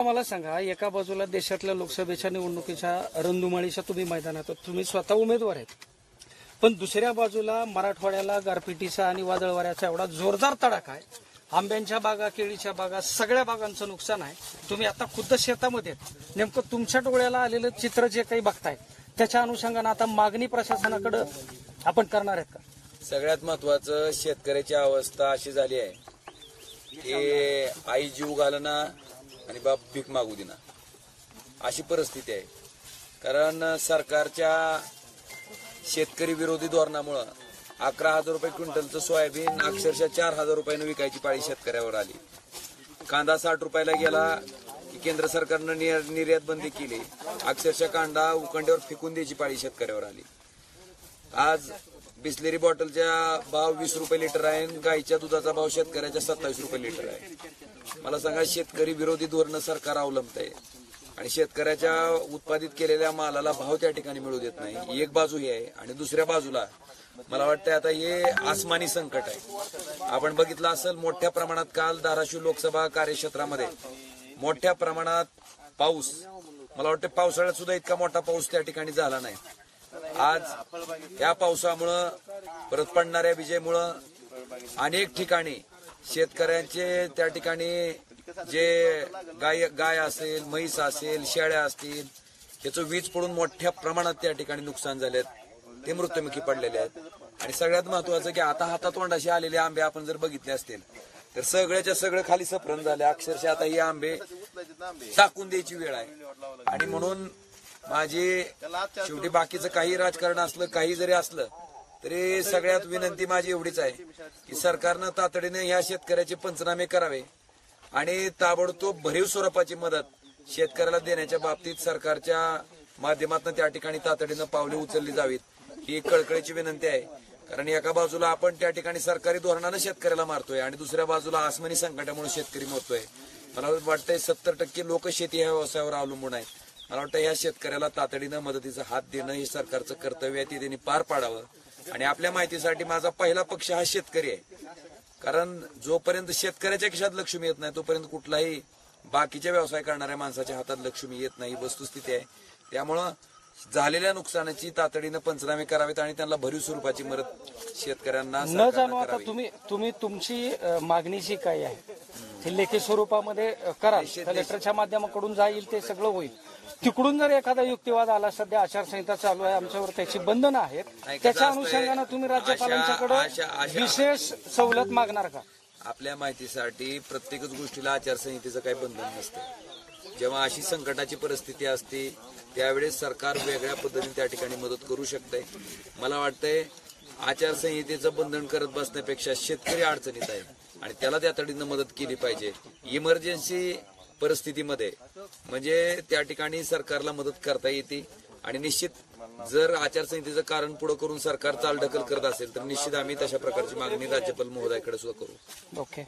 मला सांगा एका बाजूला देशातल्या लोकसभेच्या निवडणुकीच्या रणधुमाळीच्या तुम्ही मैदानात तुम्ही स्वतः उमेदवार आहेत. पण दुसऱ्या बाजूला मराठवाड्याला गारपिटीचा आणि वादळवाऱ्याचा एवढा जोरदार तडाखा आहे. आंब्यांच्या बागा केळीच्या बागा सगळ्या बागांचं नुकसान आहे. तुम्ही आता खुद्द शेतामध्ये नेमकं तुमच्या डोळ्याला आलेलं चित्र जे काही बघताय त्याच्या अनुषंगानं आता मागणी प्रशासनाकडे आपण करणार आहेत का? सगळ्यात महत्वाचं शेतकऱ्याची अवस्था अशी झाली आहे की आई जीव घालणं आणि बाप भीक मागू देना अशी परिस्थिती आहे. कारण सरकारच्या शेतकरी विरोधी धोरणामुळं अकरा हजार रुपये क्विंटलचं सोयाबीन अक्षरशः चार हजार रुपयानं विकायची पाळी शेतकऱ्यावर आली. कांदा साठ रुपयाला गेला की केंद्र सरकारनं निर- निर्यात बंदी केली. अक्षरशः कांदा उकंड्यावर फेकून द्यायची पाळी शेतकऱ्यावर आली. आज बिस्लेरी बॉटलच्या भाव वीस रुपये लिटर आहे आणि गाईच्या दुधाचा भाव शेतकऱ्याच्या सत्तावीस रुपये लिटर आहे. मला सांगा शेतकरी विरोधी धोरण सरकार अवलंबत आहे आणि शेतकऱ्याच्या उत्पादित केलेल्या मालाला भाव त्या ठिकाणी मिळू देत नाही. एक बाजू ही आहे आणि दुसऱ्या बाजूला मला वाटतं आता हे आसमानी संकट आहे. आपण बघितलं असेल मोठ्या प्रमाणात काल धाराशिव लोकसभा कार्यक्षेत्रामध्ये मोठ्या प्रमाणात पाऊस. मला वाटतं पावसाळ्यात सुद्धा इतका मोठा पाऊस त्या ठिकाणी झाला नाही. आज या पावसामुळं परत पडणाऱ्या विजेमुळं अनेक ठिकाणी शेतकऱ्यांचे त्या ठिकाणी जे गाय गाय असेल म्हैस असेल शेळ्या असतील याचं वीज पडून मोठ्या प्रमाणात त्या ठिकाणी नुकसान झालेत. ते मृत्युमुखी पडलेले आहेत. आणि सगळ्यात महत्वाचं की आता हातातोंडाशी आलेले आंबे आपण जर बघितले असतील तर सगळ्याच्या सगळं खाली सफरण झाले. अक्षरशः आता हे आंबे टाकून द्यायची वेळ आहे. आणि म्हणून माझी शेवटी बाकीचं काही राजकारण असलं काही जरी असलं तरी सगळ्यात विनंती माझी एवढीच आहे की सरकारनं तातडीने ह्या शेतकऱ्याचे पंचनामे करावे आणि ताबडतोब भरीव स्वरूपाची मदत शेतकऱ्याला देण्याच्या बाबतीत सरकारच्या माध्यमातून त्या ठिकाणी तातडीनं पावले उचलली जावीत ही कळकळीची विनंती आहे. कारण एका बाजूला आपण त्या ठिकाणी सरकारी धोरणानं शेतकऱ्याला मारतोय आणि दुसऱ्या बाजूला आसमानी संकटामुळे शेतकरी मरतोय. मला वाटतंय सत्तर टक्के लोक शेती ह्या व्यवसायावर अवलंबून आहेत. मला वाटतं या शेतकऱ्याला तातडीनं मदतीचा हात देणं हे सरकारचं कर्तव्य आहे. ते त्यांनी पार पाडावं. आणि आपल्या माहितीसाठी माझा पहिला पक्ष हा शेतकरी आहे. कारण जोपर्यंत शेतकऱ्याच्या खिशात लक्ष्मी येत नाही तोपर्यंत कुठलाही बाकीच्या व्यवसाय करणाऱ्या माणसाच्या हातात लक्ष्मी येत नाही. वस्तुस्थिती आहे. त्यामुळं झालेल्या नुकसानाची तातडीनं पंचनामे करावेत आणि त्यांना भरीव स्वरूपाची मदत शेतकऱ्यांना न जाणू आता. तुम्ही तुम्ही तुमची मागणी जी काही आहे? ती लेखी स्वरूपामध्ये कराल. कलेक्टरच्या माध्यमाकडून जाईल ते सगळं होईल. तिकडून जर एखादा युक्तिवाद आला सध्या आचारसंहिता चालू आहे आमच्यावर त्याची बंधनं आहेत त्याच्या अनुषंगानं तुम्ही राज्यपालांच्याकडे विशेष सवलत मागणार का? आपल्या माहितीसाठी प्रत्येकच गोष्टीला आचारसंहितेचं काही बंधन नसतं. जेव्हा अशी संकटाची परिस्थिती असते त्यावेळेस सरकार वेगळ्या पद्धतीने त्या ठिकाणी मदत करू शकते मला वाटतंय आचारसंहितेचं बंधन करत बसण्यापेक्षा शेतकरी अडचणीत आहे आणि त्याला त्या तडीनं मदत केली पाहिजे. इमर्जन्सी परिस्थितीमध्ये म्हणजे त्या ठिकाणी सरकारला मदत करता येते. आणि निश्चित जर आचारसंहितेचं कारण पुढे करून सरकार चालढकल करत असेल तर निश्चित आम्ही तशा प्रकारची मागणी राज्यपाल महोदयाकडे सुद्धा करू. ओके